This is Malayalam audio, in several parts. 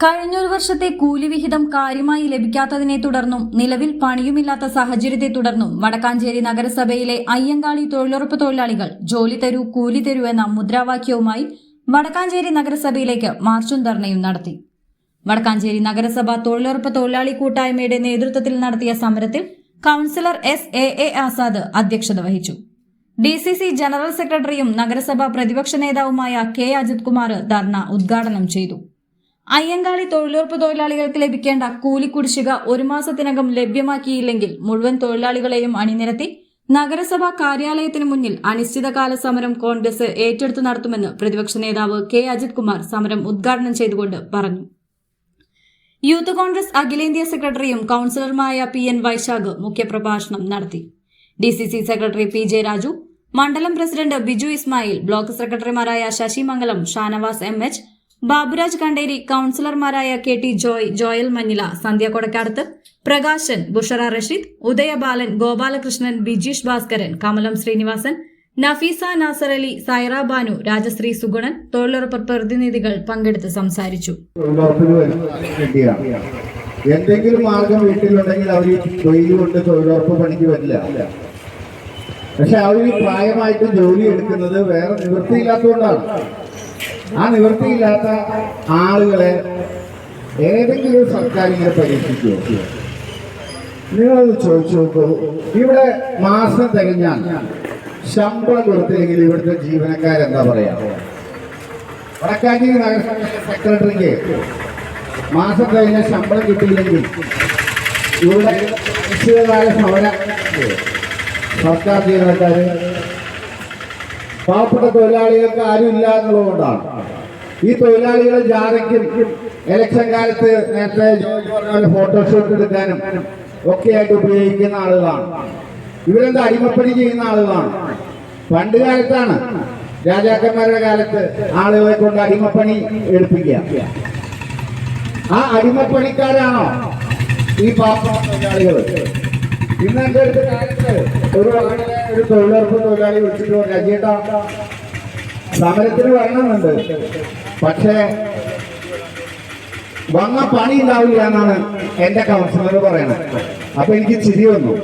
കഴിഞ്ഞൊരു വർഷത്തെ കൂലിവിഹിതം കാര്യമായി ലഭിക്കാത്തതിനെ തുടർന്നും നിലവിൽ പണിയുമില്ലാത്ത സാഹചര്യത്തെ തുടർന്നും വടക്കാഞ്ചേരി നഗരസഭയിലെ അയ്യങ്കാളി തൊഴിലുറപ്പ് തൊഴിലാളികൾ ജോലി തരൂ കൂലി തരൂ എന്ന മുദ്രാവാക്യവുമായി വടക്കാഞ്ചേരി നഗരസഭയിലേക്ക് മാർച്ചും ധർണയും നടത്തി. വടക്കാഞ്ചേരി നഗരസഭ തൊഴിലുറപ്പ് തൊഴിലാളി കൂട്ടായ്മയുടെ നേതൃത്വത്തിൽ നടത്തിയ സമരത്തിൽ councillor S A A Azad അധ്യക്ഷത വഹിച്ചു. ഡി സി സി ജനറൽ സെക്രട്ടറിയും നഗരസഭാ പ്രതിപക്ഷ നേതാവുമായ കെ അജിത് കുമാർ ധർണ ഉദ്ഘാടനം ചെയ്തു. അയ്യങ്കാളി തൊഴിലുറപ്പ് തൊഴിലാളികൾക്ക് ലഭിക്കേണ്ട കൂലി കുടിശ്ശിക ഒരു മാസത്തിനകം ലഭ്യമാക്കിയില്ലെങ്കിൽ മുഴുവൻ തൊഴിലാളികളെയും അണിനിരത്തി നഗരസഭാ കാര്യാലയത്തിന് മുന്നിൽ അനിശ്ചിതകാല സമരം കോൺഗ്രസ് ഏറ്റെടുത്തു നടത്തുമെന്ന് പ്രതിപക്ഷ നേതാവ് കെ. അജിത് കുമാർ സമരം ഉദ്ഘാടനം ചെയ്തുകൊണ്ട് പറഞ്ഞു. യൂത്ത് കോൺഗ്രസ് അഖിലേന്ത്യാ സെക്രട്ടറിയും കൌൺസിലറുമായ പി. എൻ. വൈശാഖ് മുഖ്യപ്രഭാഷണം നടത്തി. D. C. C secretary P. J. Raju മണ്ഡലം പ്രസിഡന്റ് ബിജു ഇസ്മായിൽ ബ്ലോക്ക് സെക്രട്ടറിമാരായ ശശിമംഗലം ഷാനവാസ് എം. എച്ച് ബാബുരാജ് കണ്ടേരി കൌൺസിലർമാരായ K T Joy Joel Manjila Sandhya Kodakkadath Prakashan Bushara Rasheed Udayabalan Gopalakrishnan Bijeesh Bhaskaran Kamalam Srinivasan Nafeesa Nasar Ali Saira Banu Rajasree Sugunan തൊഴിലുറപ്പ് പ്രതിനിധികൾ പങ്കെടുത്ത് സംസാരിച്ചു. എന്തെങ്കിലും മാർഗം വീട്ടിലുണ്ടെങ്കിൽ അവർ തൊഴിൽ കൊണ്ട് തൊഴിലുറപ്പ് പണിക്ക് വരില്ല. പക്ഷെ അവർ പ്രായമായിട്ട് ജോലി എടുക്കുന്നത് വേറെ നിവൃത്തിയില്ലാത്തതുകൊണ്ടാണ്. ആ നിവൃത്തിയില്ലാത്ത ആളുകളെ ഏതെങ്കിലും സർക്കാർ ഇങ്ങനെ പരീക്ഷിക്കുമോ നിങ്ങളത് ചോദിച്ചു നോക്കൂ. ഇവിടെ മാസം തികഞ്ഞാൽ ശമ്പളം കൊടുത്തില്ലെങ്കിൽ ഇവിടുത്തെ ജീവനക്കാരെന്താ പറയാ? വടക്കാഞ്ചേരി നഗരസഭയിലെ സെക്രട്ടറിക്ക് മാസം കഴിഞ്ഞ ശമ്പളം കിട്ടിയില്ലെങ്കിൽ ഇവിടെ നിശ്ചിതകാല സമരം. സർക്കാർ ജീവനക്കാര് പാവപ്പെട്ട തൊഴിലാളികൾക്ക് ആരും ഇല്ല എന്നുള്ളതുകൊണ്ടാണ്. ഈ തൊഴിലാളികളെ ജാഥയ്ക്കും ഇലക്ഷൻ കാലത്ത് നേരത്തെ ഫോട്ടോഷൂട്ട് എടുക്കാനും ഒക്കെ ആയിട്ട് ഉപയോഗിക്കുന്ന ആളുകളാണ്. ഇവരെന്താ അടിമപ്പണി ചെയ്യുന്ന ആളുകളാണ്. പണ്ട് കാലത്താണ് രാജാക്കന്മാരുടെ കാലത്ത് ആളുകളെ കൊണ്ട് അടിമപ്പണി എടുപ്പിക്കുക. ആ അടിമപ്പണിക്കാരാണോ ഈ പാപ്പ തൊഴിലാളികൾ? ഇന്ന് എന്റെ അടുത്ത് കാലത്ത് ഒരു ആളിനെ ഒരു തൊഴിലുറപ്പ് തൊഴിലാളി വിളിച്ചിട്ട് പറഞ്ഞു സമരത്തിന് വരണമെന്നുണ്ട്. പക്ഷേ വന്ന പണി ഉണ്ടാവില്ല എന്നാണ് എന്റെ കൗൺസിലർ പറയണത്. അപ്പൊ എനിക്ക് ചിരി വന്നു.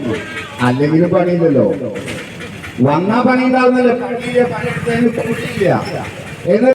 അല്ലെങ്കിൽ പണിയില്ലല്ലോ. വന്ന പണി ഉണ്ടാവുന്നല്ലോ പണിയില്ല എന്ന്